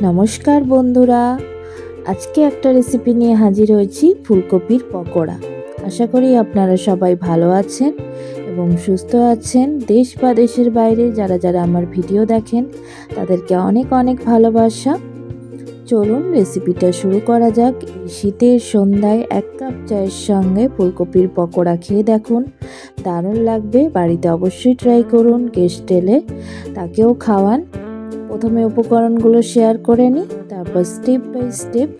নমস্কার বন্ধুরা। আজকে একটা রেসিপি নিয়ে হাজির হয়েছি ফুলকপির পকোড়া। আশা করি আপনারা সবাই ভালো আছেন এবং সুস্থ আছেন। দেশ বা দেশের বাইরে যারা যারা আমার ভিডিও দেখেন, তাদেরকে অনেক অনেক ভালোবাসা। চলুন রেসিপিটা শুরু করা যাক। শীতের সন্ধ্যায় এক কাপ চায়ের সঙ্গে ফুলকপির পকোড়া খেয়ে দেখুন। দারুণ লাগবে, বাড়িতে অবশ্যই ট্রাই করুন। গেস্ট এলে তাকেও খাওয়ান। প্রথমে উপকরণগুলো শেয়ার করে নিই, তারপর স্টেপ বাই স্টেপ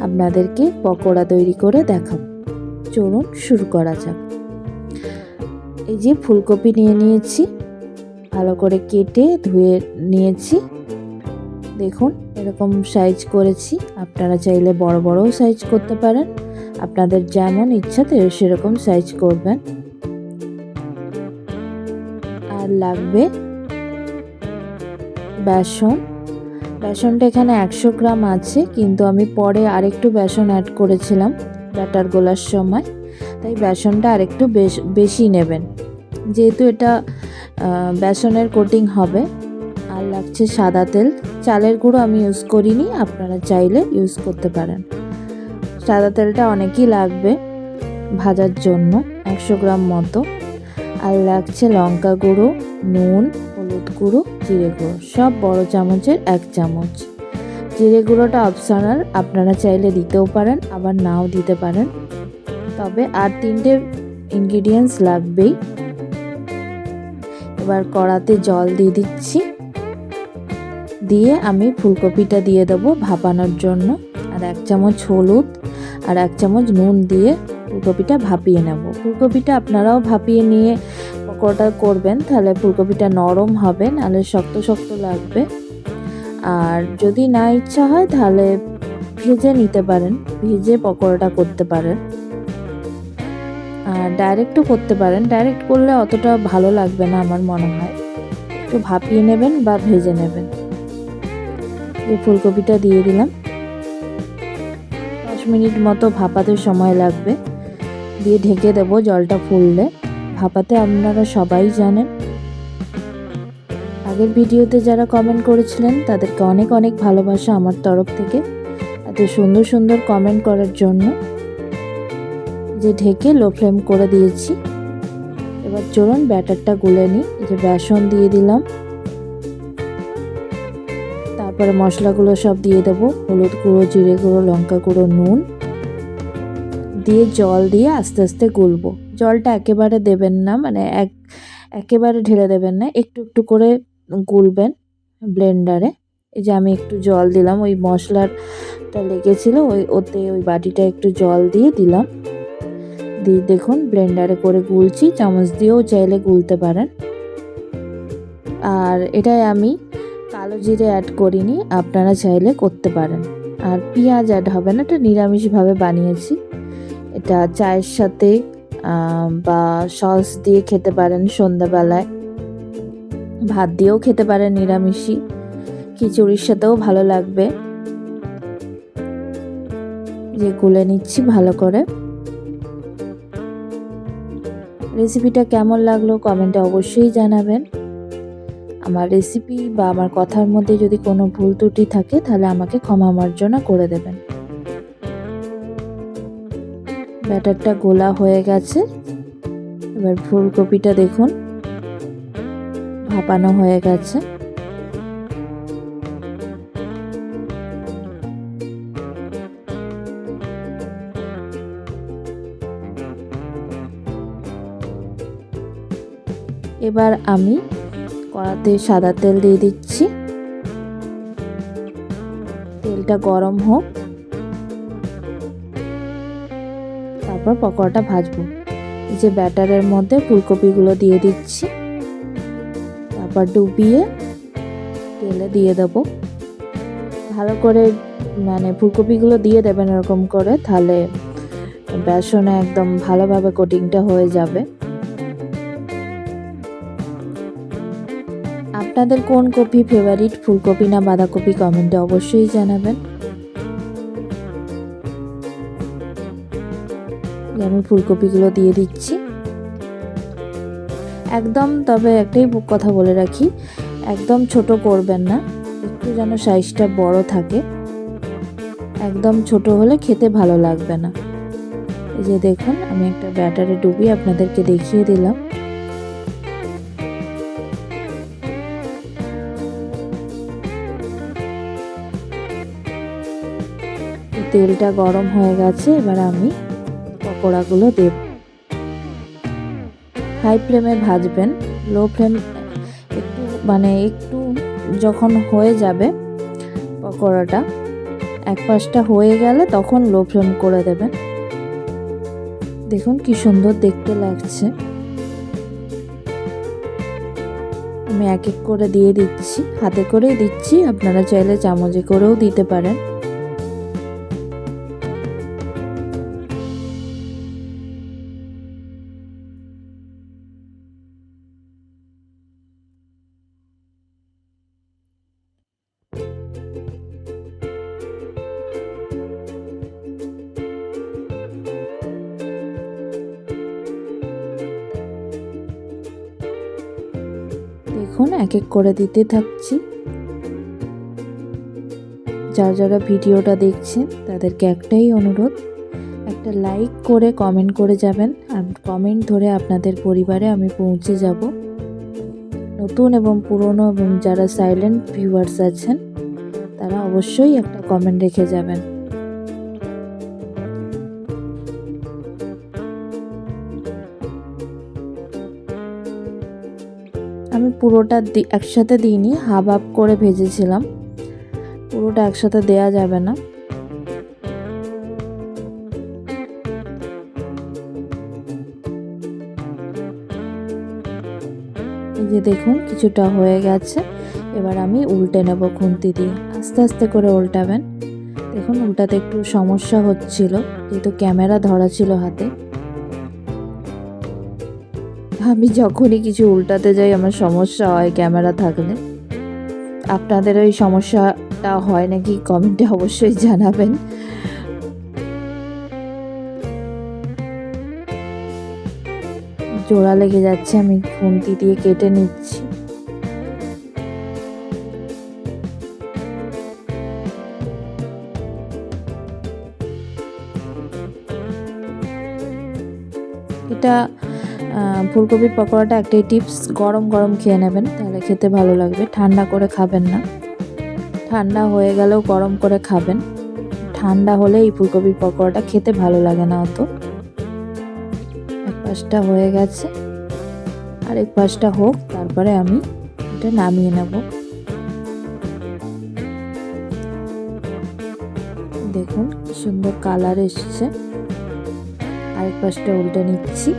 আপনাদেরকে পকোড়া তৈরি করে দেখাবো। চলুন শুরু করা যাক। এই যে ফুলকপি নিয়ে নিয়েছি, ভালো করে কেটে ধুয়ে নিয়েছি। দেখুন, এরকম সাইজ করেছি, আপনারা চাইলে বড় বড়ও সাইজ করতে পারেন। আপনাদের যেমন ইচ্ছা সেরকম সাইজ করবেন। আর লাগবে বেসন। বেসনটা এখানে একশো গ্রাম আছে, কিন্তু আমি পরে আরেকটু বেসন অ্যাড করেছিলাম ব্যাটার গোলার সময়। তাই বেসনটা আরেকটু বেশ, বেশি নেবেন। যেহেতু এটা বেসনের কোটিং হবে, আর লাগছে সাদা তেল। চালের গুঁড়ো আমি ইউজ করিনি, আপনারা চাইলে ইউজ করতে পারেন। সাদা তেলটা অনেকই লাগবে ভাজার জন্য, একশো গ্রাম মতো। আর লাগছে লঙ্কা গুঁড়ো, নুন, হলুদ গুঁড়ো। জিরে গুঁড়ো, সব বড় চামচের এক চামচ। জিরে গুঁড়োটা অপশনাল, আপনারা চাইলে দিতেও পারেন, আবার নাও দিতে পারেন। তবে আর তিনটে ইনগ্রিডিয়েন্টস লাগবেই। এবার কড়াতে জল দিয়ে দিচ্ছি। দিয়ে আমি ফুলকপিটা দিয়ে দেবো ভাপানোর জন্য। আর এক চামচ হলুদ আর এক চামচ নুন দিয়ে ফুলকপিটা ভাপিয়ে নেব। ফুলকপিটা আপনারাও ভাপিয়ে নিয়ে পকোড়া করবেন, তাহলে ফুলকপিটা নরম হবে, নাহলে শক্ত শক্ত লাগবে। আর যদি না ইচ্ছা হয়, তাহলে ভেজে নিতে পারেন, ভেজে পকোড়াটা করতে পারেন। আর ডাইরেক্টও করতে পারেন ডাইরেক্ট করলে অতটা ভালো লাগবে না আমার মনে হয়। একটু ভাপিয়ে নেবেন বা ভেজে নেবেন। এই ফুলকপিটা দিয়ে দিলাম। দশ মিনিট মতো ভাপাতে সময় লাগবে। দিয়ে ঢেকে দেবো জলটা ফুললে। ভাপাতে আপনারা সবাই জানেন। আগের ভিডিওতে যারা কমেন্ট করেছিলেন, তাদেরকে অনেক অনেক ভালোবাসা আমার তরফ থেকে। এত সুন্দর সুন্দর কমেন্ট করার জন্য যে ঢেকে লো ফ্লেম করে দিয়েছি। এবার চলুন ব্যাটারটা গুলে নিই যে বেসন দিয়ে দিলাম। তারপরে মশলাগুলো সব দিয়ে দেবো, হলুদ গুঁড়ো, জিরে গুঁড়ো, লঙ্কা গুঁড়ো, নুন। দিয়ে জল দিয়ে আস্তে আস্তে গুলবো। জলটা একেবারে দেবেন না মানে এক, একেবারে ঢেলে দেবেন না, একটু একটু করে গুলবেন ব্লেন্ডারে। এই যে আমি একটু জল দিলাম, ওই মশলাটা লেগেছিলো, ওই ওতে ওই বাটিটা একটু জল দিয়ে দিলাম। দিয়ে দেখুন, ব্লেন্ডারে করে গুলছি, চামচ দিয়েও চাইলে গুলতে পারেন। আর এটাই আমি কালো জিরে অ্যাড করিনি, আপনারা চাইলে করতে পারেন। আর পেঁয়াজ অ্যাড হবে না, এটা নিরামিষভাবে বানিয়েছি। এটা চায়ের সাথে বা সস দিয়ে খেতে পারেন সন্ধ্যাবেলায়। ভাত দিয়েও খেতে পারেন নিরামিষই। খিচুড়ির সাথেও ভালো লাগবে। যে গুলে নিচ্ছি ভালো করে। রেসিপিটা কেমন লাগল কমেন্টে অবশ্যই জানাবেন। আমার রেসিপি বা আমার কথার মধ্যে যদি কোনো ভুল ত্রুটি থাকে, তাহলে আমাকে ক্ষমা মার্জনা করে দেবেন। ব্যাটারটা গোলা হয়ে গেছে। এবার ফুলকপিটা দেখুন, ভাপানো হয়ে গেছে। এবার আমি কড়াতে সাদা তেল দিয়ে দিচ্ছি। তেলটা গরম হোক। তারপর পকোড়াটা ভাজবো। এই যে ব্যাটারের মধ্যে ফুলকপিগুলো দিয়ে দিচ্ছি। তারপর ডুবিয়ে তেলে দিয়ে দেবো। ভালো করে মানে ফুলকপিগুলো দিয়ে দেবেন এরকম করে, তাহলে বেসনে একদম ভালোভাবে কোটিংটা হয়ে যাবে। আপনাদের কোন কপি ফেভারিট ফুলকপি না বাঁধাকপি কমেন্টে অবশ্যই জানাবেন। আমি ফুলকপিগুলো দিয়ে দিচ্ছি। একদম, তবে একটাই কথা বলে রাখি, একদম ছোট করবেন না, একটু যেন সাইজটা বড় থাকে। একদম ছোট হলে খেতে ভালো লাগবে না। এই যে দেখুন, আমি একটা ব্যাটারে ডুবিয়ে আপনাদেরকে দেখিয়ে দিলাম। তেলটা গরম হয়ে গেছে, এবার আমি পকোড়াগুলো দেব। হাই ফ্লেমে ভাজবেন লো ফ্লেম একটু মানে একটু যখন হয়ে যাবে পকোড়াটা, এক পাশটা হয়ে গেলে তখন লো ফ্লেম করে দেবেন। দেখুন কি সুন্দর দেখতে লাগছে। আমি এক এক করে দিয়ে দিচ্ছি, হাতে করেই দিচ্ছি, আপনারা চাইলে চামচে করেও দিতে পারেন। দেখুন, এক এক করে দিতে থাকছি। যারা যারা ভিডিওটা দেখছেন, তাদেরকে একটাই অনুরোধ, একটা লাইক করে কমেন্ট করে যাবেন। আর কমেন্ট ধরে আপনাদের পরিবারে আমি পৌঁছে যাব। নতুন এবং পুরনো এবং যারা সাইলেন্ট ভিউয়ার্স আছেন তারা অবশ্যই একটা কমেন্ট রেখে যাবেন। আমি পুরোটা একসাথে দিইনি হাফ হাফ করে ভেজেছিলাম। পুরোটা একসাথে দেয়া যাবে না। যে দেখুন, কিছুটা হয়ে গেছে। এবার আমি উল্টে নেব খুন্তি দিয়ে। আস্তে আস্তে করে উল্টাবেন। দেখুন, উল্টাতে একটু সমস্যা হচ্ছিল, যেহেতু ক্যামেরা ধরা ছিল হাতে। আমি যখনই কিছু উল্টাতে যাই, আমার সমস্যা হয় ক্যামেরা থাকলে। আপনাদের ওই সমস্যাটা হয় নাকি কমেন্টে অবশ্যই জানাবেন। জোড়া লেগে যাচ্ছে, আমি খুন্তি দিয়ে কেটে নিচ্ছি। এটা ফুলকপির পকোড়াটা একটাই টিপস গরম গরম খেয়ে নেবেন, তাহলে খেতে ভালো লাগবে। ঠান্ডা করে খাবেন না। ঠান্ডা হয়ে গেলেও গরম করে খাবেন। ঠান্ডা হলে এই ফুলকপির পকোড়াটা খেতে ভালো লাগে না অত। এক পাশটা হয়ে গেছে। আর এক পাশটা হোক, তারপরে আমি এটা নামিয়ে নেব। দেখুন সুন্দর কালার এসছে। আরেক পাশটা উল্টে নিচ্ছি।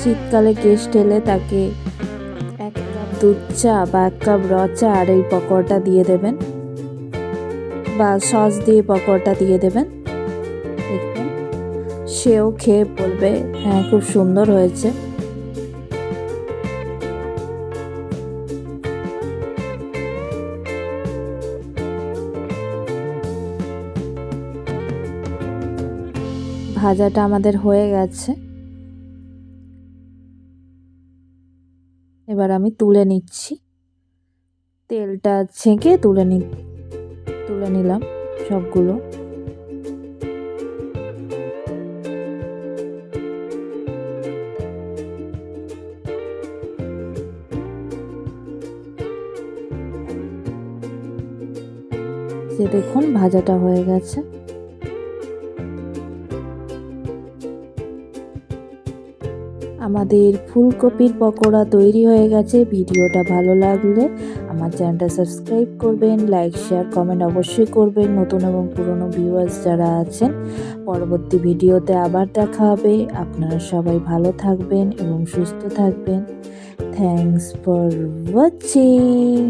শীতকালে কেশ ঠেলে তাকে এক কাপ দুধ চা বা এক কাপ র চা আর এই পকোড়াটা দিয়ে দেবেন। বা সস দিয়ে পকোড়াটা দিয়ে দেবেন। সেও খেয়ে বলবে হ্যাঁ খুব সুন্দর হয়েছে। ভাজাটা আমাদের হয়ে গেছে। এবার আমি তুলে নিচ্ছি। তেলটা ছেঁকে তুলে নি, তুলে নিলাম সবগুলো। যে দেখুন ভাজাটা হয়ে গেছে। আমাদের ফুলকপির পকোড়া তৈরি হয়ে গেছে। ভিডিওটা ভালো লাগলে আমার চ্যানেলটা সাবস্ক্রাইব করবেন, লাইক, শেয়ার, কমেন্ট অবশ্যই করবেন। নতুন এবং পুরনো ভিউয়ার্স যারা আছেন, পরবর্তী ভিডিওতে আবার দেখা হবে। আপনারা সবাই ভালো থাকবেন এবং সুস্থ থাকবেন। Thanks for watching